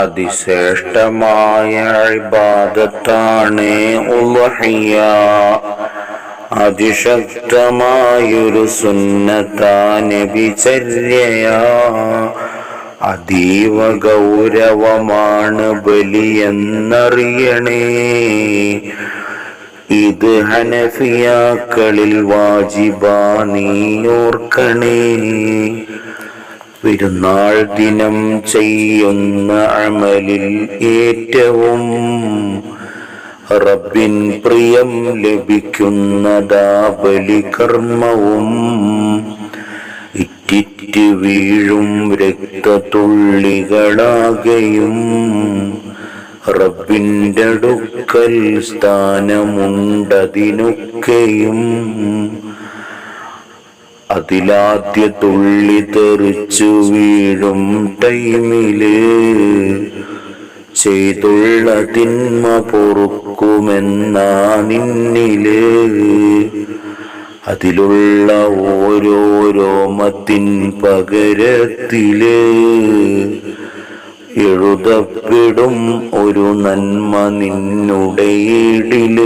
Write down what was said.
അതിശ്രേഷ്ഠമായ ഇബാദത്താണ് ഉള്ളഹിയ അതിശക്തമായൊരു സുന്നത്താനബിചര്യയാ അതീവ ഗൗരവമാണ് ബലിയെന്നറിയണേ. ഇത് ഹനഫിയാക്കളിൽ വാജിബാ നീയോർക്കണേ പെരുന്നാൾ ദിനം ചെയ്യുന്ന അമലിൽ ഏറ്റവും റബ്ബിൻ പ്രിയം ലഭിക്കുന്നതാ ബലികർമ്മവും ഇറ്റിറ്റ് വീഴും രക്തത്തുള്ളികളാകെയും റബ്ബിന്റെ അടുക്കൽ സ്ഥാനമുണ്ടതിനൊക്കെയും അതിലാദ്യ തുള്ളി തെറിച്ചു വീഴും ടൈമിൽ. ചെയ്തുള്ള തിന്മ പൊറുക്കുമെന്നാ നിന്നിൽ. അതിലുള്ള ഓരോരോമത്തിൻ പകരത്തിൽ. എഴുതപ്പെടും ഒരു നന്മ നിന്നുടെ ഈടിൽ.